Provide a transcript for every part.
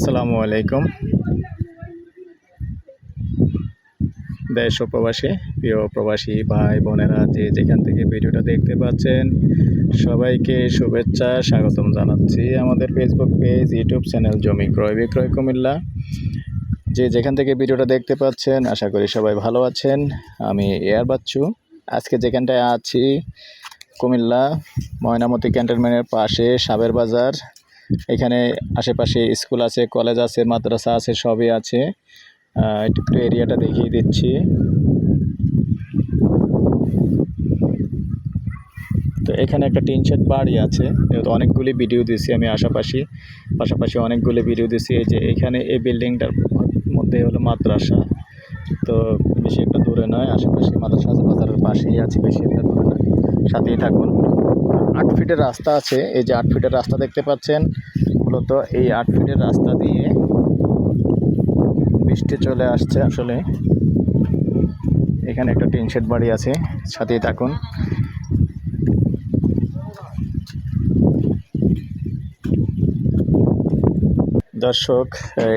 আসসালামু আলাইকুম। দেশ ও প্রবাসী, প্রিয় প্রবাসী ভাই বোনেরা, যে যেখান থেকে ভিডিওটা দেখতে পাচ্ছেন, সবাইকে শুভেচ্ছা, স্বাগতম জানাচ্ছি আমাদের ফেসবুক পেজ ইউটিউব চ্যানেল জমি ক্রয় বিক্রয় কুমিল্লা। যে যেখান থেকে ভিডিওটা দেখতে পাচ্ছেন, আশা করি সবাই ভালো আছেন। আমি এয়ার বাচ্চু। আজকে যেখানটায় আছি, কুমিল্লা, ময়নামতি ক্যান্টনমেন্টের পাশে সাবের বাজার। এখানে আশেপাশে স্কুল আছে, কলেজ আছে, মাদ্রাসা আছে, সবই আছে। একটু এরিয়াটা দেখিয়ে দিচ্ছি। তো এখানে একটা টিন শেড বাড়ি আছে। যেহেতু অনেকগুলি ভিডিও দিছি আমি আশাপাশি। পাশাপাশি অনেকগুলি ভিডিও দিছি এই যে এখানে এই বিল্ডিংটার মধ্যে হলো মাদ্রাসা। তো বেশি একটা দূরে নয়, আশেপাশে মাদ্রাসা বাজারের পাশেই আছে, বেশি একটা দূরে নয়। সাথেই থাকুন। আট ফিটের রাস্তা আছে। এই যে আট ফিটের রাস্তা দেখতে পাচ্ছেন, মূলত এই আট ফিটের রাস্তা দিয়ে বৃষ্টি চলে আসছে আসলে। এখানে একটা টিন শেড বাড়ি আছে, সাথেই থাকুন। দর্শক,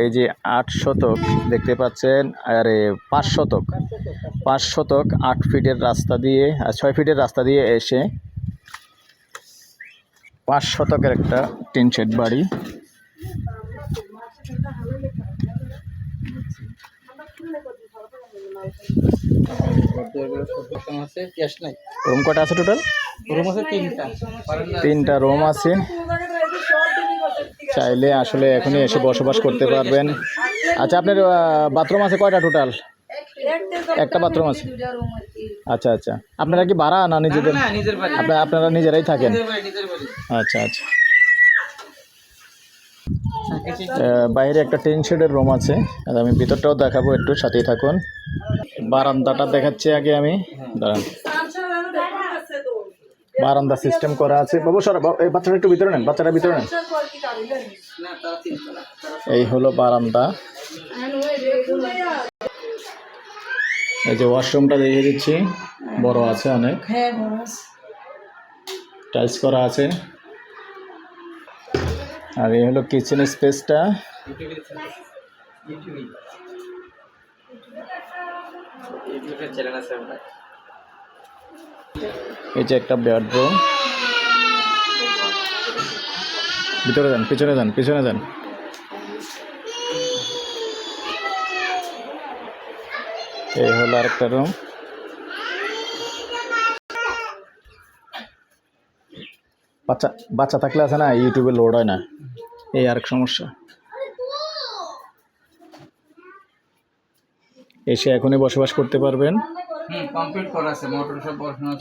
এই যে আট শতক দেখতে পাচ্ছেন, আরে পাঁচ শতক পাঁচ শতক আট ফিটের রাস্তা দিয়ে আর ছয় ফিটের রাস্তা দিয়ে এসে পাঁচ শতকের একটা টিন শেড বাড়ি। রুম কটা আছে টোটাল? রুম আছে তিনটা তিনটা রুম আছে। চাইলে আসলে এখনই এসে বসবাস করতে পারবেন। আচ্ছা আপনার বাথরুম আছে কয়টা টোটাল? একটা বাথরুম আছে? আচ্ছা আচ্ছা। আপনারা কি ভাড়া না নিজেদের? আপনারা আপনারা নিজেরাই থাকেন? নিজের বাড়ি নিজের বাড়ি। আচ্ছা আচ্ছা। বাইরে একটা টিন শেডের রুম আছে। আর আমি ভিতরটাও দেখাবো একটু সাথেই থাকুন। বারান্দাটা দেখাচ্ছি আগে আমি। দাঁড়ান। বারান্দা সিস্টেম করা আছে। বাবু সর এই বাচ্চাটা একটু ভিতরে নেন বাচ্চাটা ভিতরে নেন। না তারা তিনতলা। এই হলো বারান্দা। এই যে ওয়াশরুমটা দেখিয়ে দিচ্ছি। বড় আছে অনেক। টাইলস করা আছে। আর এই হলো কিচেন স্পেসটা এই যে একটা বেডরুম ভিতরে যান পিছনে যান পিছনে যান। এই হলো আরেকটা রুম বাচ্চা বাচ্চা থাকলে আছে না ইউটিউবে লোড হয় না। এই আরেক সমস্যা। এসে এখনই বসবাস করতে পারবেন।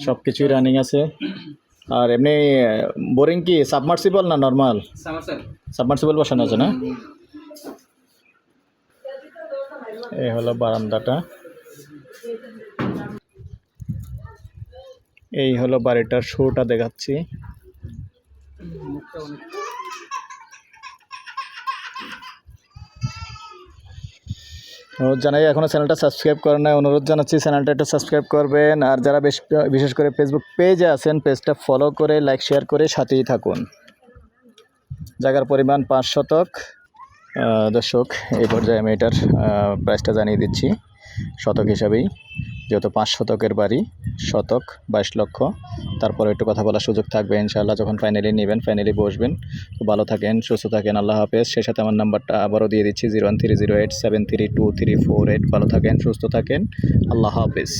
সব কিছুই রানিং আছে। আর এমনি বোরিং কি সাবমার্সিবল না নর্মাল সাবমার্সিবল বসানো আছে না? এই হলো বারান্দাটা। এই হলো বাড়িটার শোটা দেখাচ্ছি। অনুরোধ জানাই এখনও চ্যানেলটা সাবস্ক্রাইব করেন নাই, অনুরোধ জানাচ্ছি চ্যানেলটা একটু সাবস্ক্রাইব করবেন। আর যারা বেশ, বিশেষ করে ফেসবুক পেজে আছেন পেজটা ফলো করে লাইক শেয়ার করে সাথেই থাকুন। জায়গার পরিমাণ পাঁচ শতক। দর্শক, এই পর্যায়ে আমি এটার প্রাইসটা জানিয়ে দিচ্ছি, শতক হিসাবেই। যেহেতু পাঁচ শতকের বাড়ি, শতক, বাইশ লক্ষ, তারপরে একটু কথা বলার সুযোগ থাকবে, ইনশাআল্লাহ যখন ফাইনালি নেবেন ফাইনালি বসবেন, তো ভালো থাকেন, সুস্থ থাকেন, আল্লাহ হাফেজ। সেই সাথে আমার নাম্বারটা আবারও দিয়ে দিচ্ছি zero one three zero eight seven three two three four eight ভালো থাকেন, সুস্থ থাকেন, আল্লাহ হাফেজ।